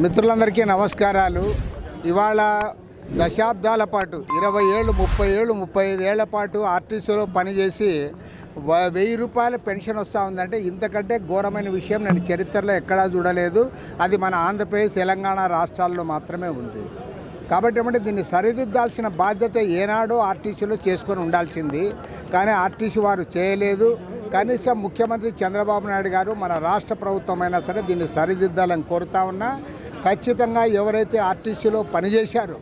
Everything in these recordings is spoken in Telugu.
మిత్రులందరికీ నమస్కారాలు. ఇవాళ దశాబ్దాల పాటు ఇరవై ఏళ్ళు ముప్పై ఏళ్ళు ముప్పై ఐదు ఏళ్ళ పాటు ఆర్టీసీలో పనిచేసి వ- వెయ్యి రూపాయల పెన్షన్ వస్తూ ఉందంటే ఇంతకంటే ఘోరమైన విషయం నేను చరిత్రలో ఎక్కడా చూడలేదు. అది మన ఆంధ్రప్రదేశ్ తెలంగాణ రాష్ట్రాల్లో మాత్రమే ఉంది. కాబట్టి ఏమంటే దీన్ని సరిదిద్దాల్సిన బాధ్యత ఏనాడో ఆర్టీసీలో చేసుకొని ఉండాల్సింది. కానీ ఆర్టీసీ వారు చేయలేదు. కనీసం ముఖ్యమంత్రి చంద్రబాబు నాయుడు గారు మన రాష్ట్ర ప్రభుత్వం అయినా సరే దీన్ని సరిదిద్దాలని కోరుతా ఉన్నా. ఖచ్చితంగా ఎవరైతే ఆర్టీసీలో పనిచేశారో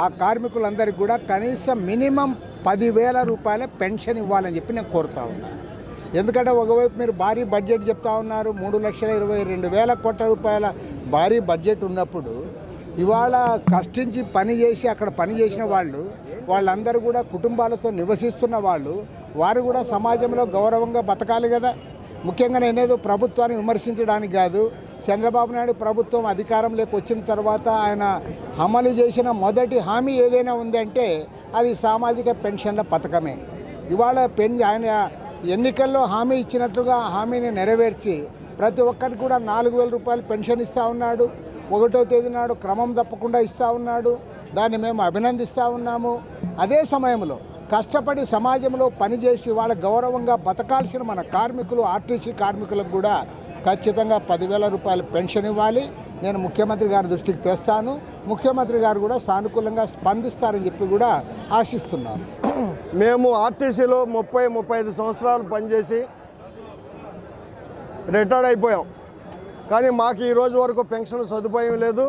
ఆ కార్మికులందరికీ కూడా కనీసం మినిమం పదివేల రూపాయల పెన్షన్ ఇవ్వాలని చెప్పి నేను కోరుతా ఉన్నాను ఎందుకంటే ఒకవైపు మీరు భారీ బడ్జెట్ చెప్తా ఉన్నారు మూడు లక్షల ఇరవై రెండు వేల కోట్ల రూపాయల భారీ బడ్జెట్ ఉన్నప్పుడు ఇవాళ కష్టించి పని చేసి అక్కడ పని చేసిన వాళ్ళు వాళ్ళందరూ కూడా కుటుంబాలతో నివసిస్తున్న వాళ్ళు వారు కూడా సమాజంలో గౌరవంగా బతకాలి కదా. ముఖ్యంగా నేనేదో ప్రభుత్వాన్ని విమర్శించడానికి కాదు చంద్రబాబు నాయుడు ప్రభుత్వం అధికారంలోకి వచ్చిన తర్వాత ఆయన అమలు చేసిన మొదటి హామీ ఏదైనా ఉందంటే అది సామాజిక పెన్షన్ల పథకమే. ఇవాళ పెన్ ఆయన ఎన్నికల్లో హామీ ఇచ్చినట్లుగా హామీని నెరవేర్చి ప్రతి ఒక్కరికి కూడా నాలుగు వేల రూపాయలు పెన్షన్ ఇస్తూ ఉన్నాడు. ఒకటో తేదీ నాడు క్రమం తప్పకుండా ఇస్తూ ఉన్నాడు. దాన్ని మేము అభినందిస్తూ ఉన్నాము. అదే సమయంలో కష్టపడి సమాజంలో పనిచేసి వాళ్ళ గౌరవంగా బతకాల్సిన మన కార్మికులు ఆర్టీసీ కార్మికులకు కూడా ఖచ్చితంగా పదివేల రూపాయల పెన్షన్ ఇవ్వాలి. నేను ముఖ్యమంత్రి గారి దృష్టికి తెస్తాను. ముఖ్యమంత్రి గారు కూడా సానుకూలంగా స్పందిస్తారని చెప్పి కూడా ఆశిస్తున్నాను. మేము ఆర్టీసీలో ముప్పై ముప్పై ఐదు సంవత్సరాలు పనిచేసి రిటైర్డ్ అయిపోయాం. కానీ మాకు ఈరోజు వరకు పెన్షన్ సదుపాయం లేదు.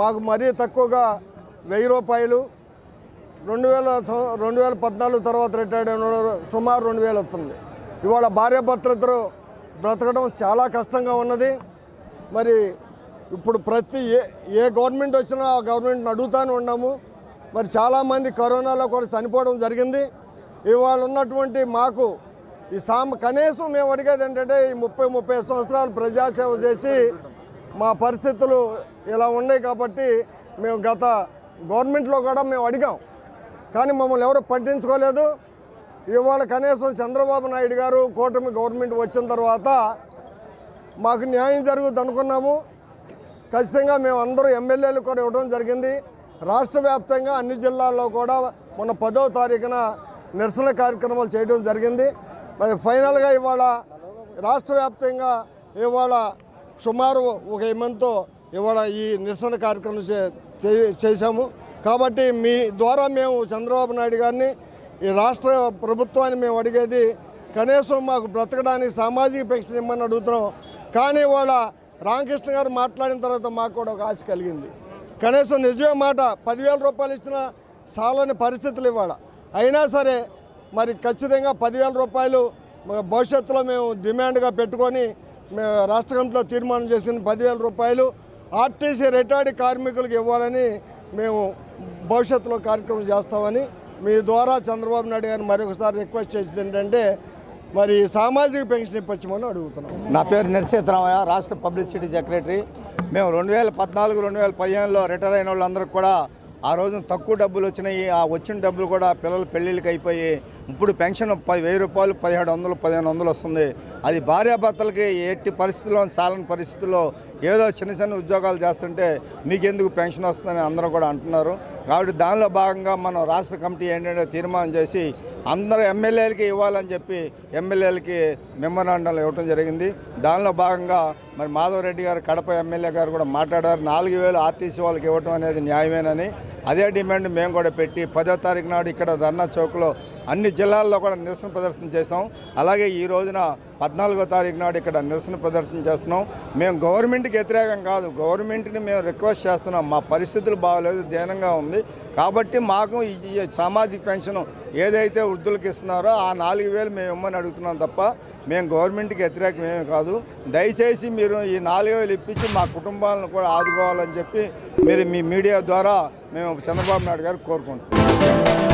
మాకు మరీ తక్కువగా వెయ్యి రూపాయలు రెండు వేల రెండు వేల పద్నాలుగు తర్వాత రిటైర్డ్ అయిన సుమారు రెండు వేలు వస్తుంది. ఇవాళ భార్యాభర్తలిద్దరూ బ్రతకడం చాలా కష్టంగా ఉన్నది. మరి ఇప్పుడు ప్రతి ఏ ఏ గవర్నమెంట్ వచ్చినా ఆ గవర్నమెంట్ని అడుగుతానే ఉన్నాము. మరి చాలామంది కరోనాలో కూడా చనిపోవడం జరిగింది. ఇవాళ ఉన్నటువంటి మాకు ఈ సామ కనీసం మేము అడిగేది ఏంటంటే ఈ ముప్పై ముప్పై సంవత్సరాలు ప్రజాసేవ చేసి మా పరిస్థితులు ఇలా ఉన్నాయి కాబట్టి మేము గత గవర్నమెంట్లో కూడా మేము అడిగాం. కానీ మమ్మల్ని ఎవరు పట్టించుకోలేదు. ఇవాళ కనీసం చంద్రబాబు నాయుడు గారు కూటమి గవర్నమెంట్ వచ్చిన తర్వాత మాకు న్యాయం జరుగుతుంది అనుకున్నాము. ఖచ్చితంగా మేము అందరూ ఎమ్మెల్యేలు కూడా ఇవ్వడం జరిగింది. రాష్ట్ర వ్యాప్తంగా అన్ని జిల్లాల్లో కూడా మొన్న పదో తారీఖున నిరసన కార్యక్రమాలు చేయడం జరిగింది. మరి ఫైనల్గా ఇవాళ రాష్ట్ర వ్యాప్తంగా ఇవాళ సుమారు ఒక ఎమ్మంతో ఇవాళ ఈ నిరసన కార్యక్రమం చే- చే- చేశాము. కాబట్టి మీ ద్వారా మేము చంద్రబాబు నాయుడు గారిని ఈ రాష్ట్ర ప్రభుత్వాన్ని మేము అడిగేది కనీసం మాకు బ్రతకడానికి సామాజిక పెన్షన్ ఇమ్మని అడుగుతున్నాం. కానీ వాళ్ళ రామకృష్ణ గారు మాట్లాడిన తర్వాత మాకు కూడా ఒక ఆశ కలిగింది. కనీసం నిజమే మాట పదివేల రూపాయలు ఇచ్చిన చాలని పరిస్థితులు ఇవాళ. అయినా సరే మరి ఖచ్చితంగా పదివేల రూపాయలు భవిష్యత్తులో మేము డిమాండ్గా పెట్టుకొని మేము రాష్ట్ర కమిటీలో తీర్మానం చేసుకుని పదివేల రూపాయలు ఆర్టీసీ రిటైర్డ్ కార్మికులకు ఇవ్వాలని మేము భవిష్యత్తులో కార్యక్రమం చేస్తామని మీ ద్వారా చంద్రబాబు నాయుడు గారిని మరొకసారి రిక్వెస్ట్ చేసింది ఏంటంటే మరి సామాజిక పెన్షన్ ఇప్పించమని అడుగుతున్నాం. నా పేరు నరసీతరామయ్య రాష్ట్ర పబ్లిసిటీ సెక్రటరీ. మేము రెండు వేల పద్నాలుగు రెండు వేల పదిహేనులో రిటైర్ అయిన వాళ్ళందరికీ కూడా ఆ రోజున తక్కువ డబ్బులు వచ్చినాయి. ఆ వచ్చిన డబ్బులు కూడా పిల్లల పెళ్ళిళ్ళకి అయిపోయి ఇప్పుడు పెన్షన్ పది వెయ్యి రూపాయలు పదిహేడు వందలు పదిహేను వందలు వస్తుంది. అది భార్యాభర్తలకి ఎట్టి పరిస్థితుల్లో సాలని పరిస్థితుల్లో ఏదో చిన్న చిన్న ఉద్యోగాలు చేస్తుంటే మీకెందుకు పెన్షన్ వస్తుందని అందరూ కూడా అంటున్నారు. కాబట్టి దానిలో భాగంగా మనం రాష్ట్ర కమిటీ ఏంటంటే తీర్మానం చేసి అందరూ ఎమ్మెల్యేలకి ఇవ్వాలని చెప్పి ఎమ్మెల్యేలకి మెమరాండాలు ఇవ్వడం జరిగింది. దానిలో భాగంగా మరి మాధవరెడ్డి గారు కడప ఎమ్మెల్యే గారు కూడా మాట్లాడారు. నాలుగు వేలు ఆర్టీసీ వాళ్ళకి ఇవ్వడం అనేది న్యాయమేనని. అదే డిమాండ్ మేము కూడా పెట్టి పదో తారీఖు నాడు ఇక్కడ ధర్నా చౌక్లో అన్ని జిల్లాల్లో కూడా నిరసన ప్రదర్శన చేసాం అలాగే ఈ రోజున పద్నాలుగో తారీఖు నాడు ఇక్కడ నిరసన ప్రదర్శన చేస్తున్నాం. మేము గవర్నమెంట్కి వ్యతిరేకం కాదు. గవర్నమెంట్ని మేము రిక్వెస్ట్ చేస్తున్నాం. మా పరిస్థితులు బాగలేదు. దీనంగా ఉంది. కాబట్టి మాకు ఈ ఈ సామాజిక పెన్షన్ ఏదైతే వృద్ధులకు ఇస్తున్నారో ఆ నాలుగు వేలు మేము ఇమ్మని అడుగుతున్నాం తప్ప మేము గవర్నమెంట్కి వ్యతిరేకం ఏమీ కాదు. దయచేసి మీరు ఈ నాలుగు వేలు ఇప్పించి మా కుటుంబాలను కూడా ఆదుకోవాలని చెప్పి మీరు మీ మీడియా ద్వారా మేము చంద్రబాబు నాయుడు గారు కోరుకుంటున్నాం.